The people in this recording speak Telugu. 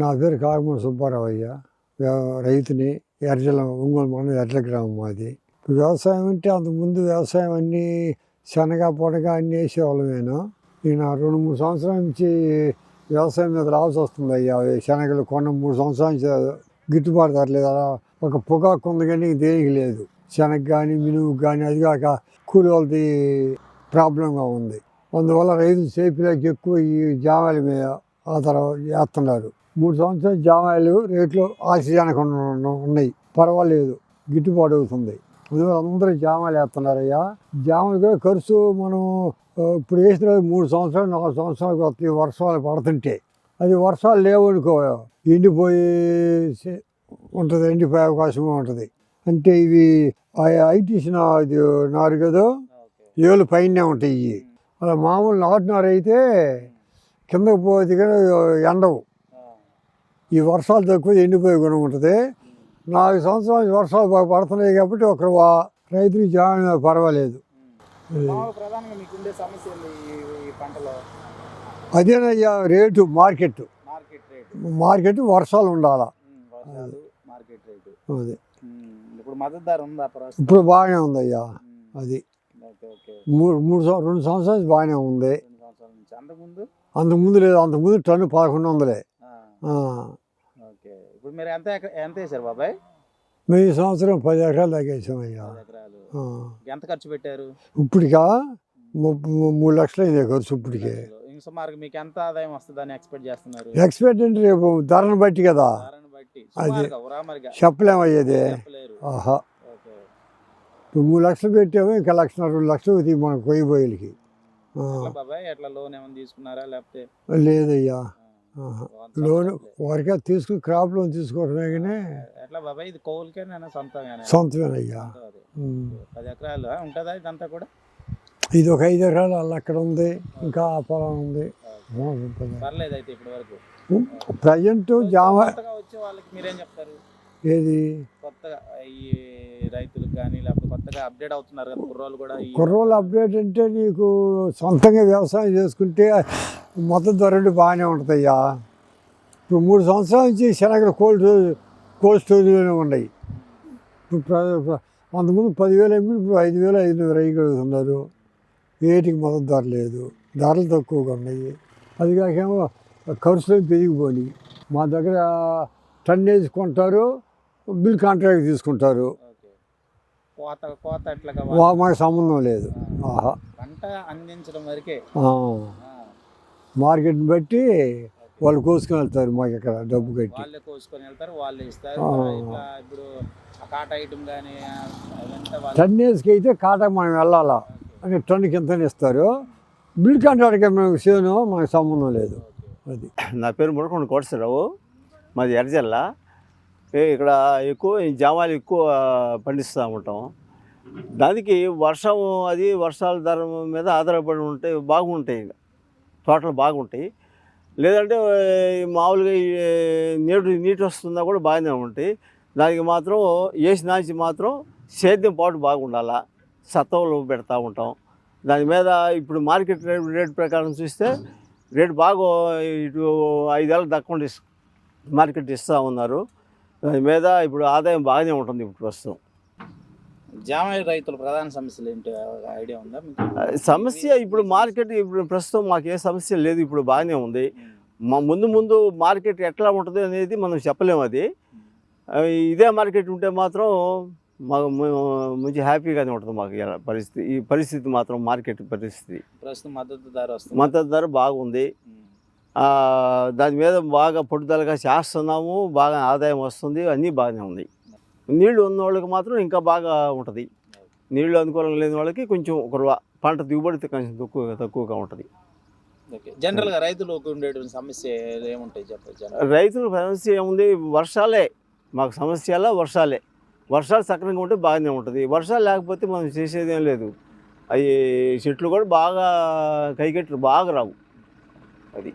నా పేరు కాకమూడి సుబ్బారావయ్య. రైతుని ఎర్జల ఒంగోలు మండలం ఎర్జల గ్రామం మాది. వ్యవసాయం అంటే అంతకుముందు వ్యవసాయం అన్నీ శనగ పొడగా అన్నీ వేసేవాళ్ళమేను నేను రెండు మూడు సంవత్సరాల నుంచి వ్యవసాయం మీద రావాల్సి వస్తుంది అయ్యా. శనగలు కొన్న మూడు సంవత్సరాల నుంచి గిట్టుబాటు ధరలేదు అలా ఒక పొగాకు ఉంది కానీ దేనికి లేదు. శనగ కానీ మినుగు కానీ అది కాక కూలి వాళ్ళది ప్రాబ్లంగా ఉంది. అందువల్ల రైతులు సేఫీలోకి ఎక్కువ ఈ జామాల మీద తర్వాత చేస్తున్నారు మూడు సంవత్సరాలు జామాయిలు రేట్లు ఉన్న- ఉన్నాయి. పర్వాలేదు. గిట్టుబాటు అవుతుంది. అందువల్ల అందరూ జామాయిలు వేస్తున్నారయ్యా. జామాయిలు కూడా ఖర్చు మనం ఇప్పుడు వేసిన మూడు సంవత్సరాలు నాలుగు సంవత్సరాలకు వస్తాయి వర్షాలు పడుతుంటే. అది వర్షాలు లేవు అనుకో ఎండిపోయి ఉంటుంది ఎండిపోయే అవకాశం ఉంటుంది. అంటే ఇవి ఐటీసీ నా ఇది నారు కదా ఏళ్ళు పైనే ఉంటాయి ఇవి. అలా మామూలు నాటు నారు అయితే కిందకు పోతే కానీ ఎండవు. ఈ వర్షాలు తక్కువ ఎండిపోయే గుణం ఉంటుంది. నాలుగు సంవత్సరాలు వర్షాలు బాగా పడుతున్నాయి కాబట్టి ఒక రైతుకి జాయిన్ పర్వాలేదు. అదేనయ్యా రేటు మార్కెట్. మార్కెట్ వర్షాలు ఉండాలా? అది. ఇప్పుడు మద్దతు ధర ఉందా ఇప్పుడు బాగానే ఉందయ్యా అది. మూడు మూడు రెండు సంవత్సరాలు బాగానే ఉంది. అంతకుముందు? లేదు అంతకుముందు టన్ను పదకొండు వందలే. ఇప్పుడు మీరు ఎంత ఎంత వేసారు బాబాయ్? మేము ఈ సంవత్సరం పది ఎకరాలు తగ్గేసామయ్యా ఎకరాలు. ఆ. ఎంత ఖర్చు పెట్టారు? ఇప్పటికా మూడు లక్షలు అయింది ఖర్చు ఇప్పటికే. ఇంక సుమారుగా మీకు ఎంత ఆదాయం వస్తుందని ఎక్స్పెక్ట్ చేస్తున్నారు? ఎక్స్పెక్ట్ అంటే రేపు ధరను బట్టి కదా. అది. చెప్పలేమయ్యేది ఆహా. మూడు లక్షలు పెట్టాము ఇంకా లక్ష రెండు లక్షలు కొయ్యబోయేలకి ఎట్లా బాబాయ్? ఎట్లా లోన్ ఏమైనా తీసుకున్నారా లేకపోతే? లేదయ్యా. లోన్ వరకే తీసుకుని క్రాప్ లోన్ తీసుకోవడమే కానీ ఎట్లా బాబాయ్? ఇది కౌలుకేనా సొంతంగానే సొంతమేనయ్యా. పది ఎకరాలు. ఉంటుందా ఇదంతా కూడా? ఇది ఒక ఐదు ఎకరాలు. అల్ల అక్కడ ఉంది. ఇంకా ఆ పొలం ఉంది. పర్లేదు అయితే ఇప్పటి వరకు. ప్రజెంట్ జామ వచ్చే వాళ్ళకి మీరేం చెప్తారు? ఏది? కొత్తగా ఈ రైతులకు కానీ లేకపోతే కొత్తగా అప్డేట్ అవుతున్నారు కదా కుర్రోళ్ళు కూడా కుర్రోళ్ళు అప్డేట్ అంటే నీకు సొంతంగా వ్యవసాయం చేసుకుంటే మొత్తం ధరలు బాగానే ఉంటుందయ్యా. ఇప్పుడు మూడు సంవత్సరాల నుంచి శనగలు కోల్డ్ కోల్డ్ స్టోరేజ్లోనే ఉన్నాయి. ఇప్పుడు అంతకుముందు పదివేలు అమ్మి ఇప్పుడు ఐదు వేలు ఐదు వేలు ఏటికి మొదటి ధర లేదు. ధరలు తక్కువగా ఉన్నాయి. అది కాకేమో ఖర్చులు పెరిగిపోయి మా దగ్గర టన్నేజ్ కొంటారు బిల్ కాంట్రాక్ట్ తీసుకుంటారు. మాకు సంబంధం లేదు. ఆహా. పంట అందించడం వరకే. మార్కెట్ని బట్టి వాళ్ళు కోసుకొని వెళ్తారు మాకు ఇక్కడ డబ్బు కట్టి. వాళ్ళే కోసుకొని వెళ్తారు వాళ్ళే ఇస్తారు. ఆ. ఇట్లా ఇప్పుడు ఆ కాట ఐటమ్ కానీ అదంతా వాళ్ళు టన్నేజ్కి అయితే కాటకు మనం వెళ్ళాలా? అని టన్నుకి ఎంత ఇస్తారు. బిల్ కాంట్రాక్ట్కి మేము సేను మనకు సంబంధం లేదు. అది. నా పేరు మురకొండ కోటేశ్వరరావు. మాది ఎర్రజల్ల. ఏ ఇక్కడ ఎక్కువ ఈ జామాలు ఎక్కువ పండిస్తూ ఉంటాం. దానికి వర్షం అది వర్షాల ధర మీద ఆధారపడి ఉంటే బాగుంటాయి ఇంకా. తోటలు బాగుంటాయి. లేదంటే మామూలుగా నీటి నీటి వస్తుందా కూడా బాగానే ఉంటాయి. దానికి మాత్రం వేసి నాచి మాత్రం సేద్యం పాటు బాగుండాలా? సత్తవులు పెడతా ఉంటాం. దాని మీద ఇప్పుడు మార్కెట్ రేట్ రేట్ ప్రకారం చూస్తే రేటు బాగా ఇటు ఐదేళ్ళ దక్కుండా మార్కెట్ ఇస్తూ ఉన్నారు. దాని మీద ఇప్పుడు ఆదాయం బాగానే ఉంటుంది ఇప్పుడు ప్రస్తుతం. జామ రైతుల ప్రధాన సమస్యలు ఏంటి ఐడియా ఉందా సమస్య ఇప్పుడు మార్కెట్ ఇప్పుడు ప్రస్తుతం మాకు ఏ సమస్య లేదు ఇప్పుడు బాగానే ఉంది. మా ముందు ముందు మార్కెట్ ఎట్లా ఉంటుంది అనేది మనం చెప్పలేము అది. ఇదే మార్కెట్ ఉంటే మాత్రం మాకు మంచి హ్యాపీగానే ఉంటుంది మాకు పరిస్థితి. ఈ పరిస్థితి మాత్రం మార్కెట్ పరిస్థితి. ప్రస్తుతం మద్దతు ధర వస్తుంది. మద్దతు ధర బాగుంది. దాని మీద బాగా పట్టుదలగా చేస్తున్నాము బాగా ఆదాయం వస్తుంది అన్నీ బాగానే ఉంది నీళ్ళు ఉన్న వాళ్ళకి మాత్రం ఇంకా బాగా ఉంటుంది. నీళ్ళు అనుకూలం లేని వాళ్ళకి కొంచెం ఒక పంట దిగుబడి కొంచెం తక్కువ తక్కువగా ఉంటుంది. ఓకే. జనరల్గా రైతులకు ఉండేటువంటి సమస్య ఏముంటాయి చెప్పచ్చు రైతుల సమస్య ఏముంది? వర్షాలే. మాకు సమస్య అలా వర్షాలే. వర్షాలు సక్రమంగా ఉంటే బాగానే ఉంటుంది. వర్షాలు లేకపోతే మనం చేసేది లేదు. అవి చెట్లు కూడా బాగా కైకెట్లు బాగా రావు. అది.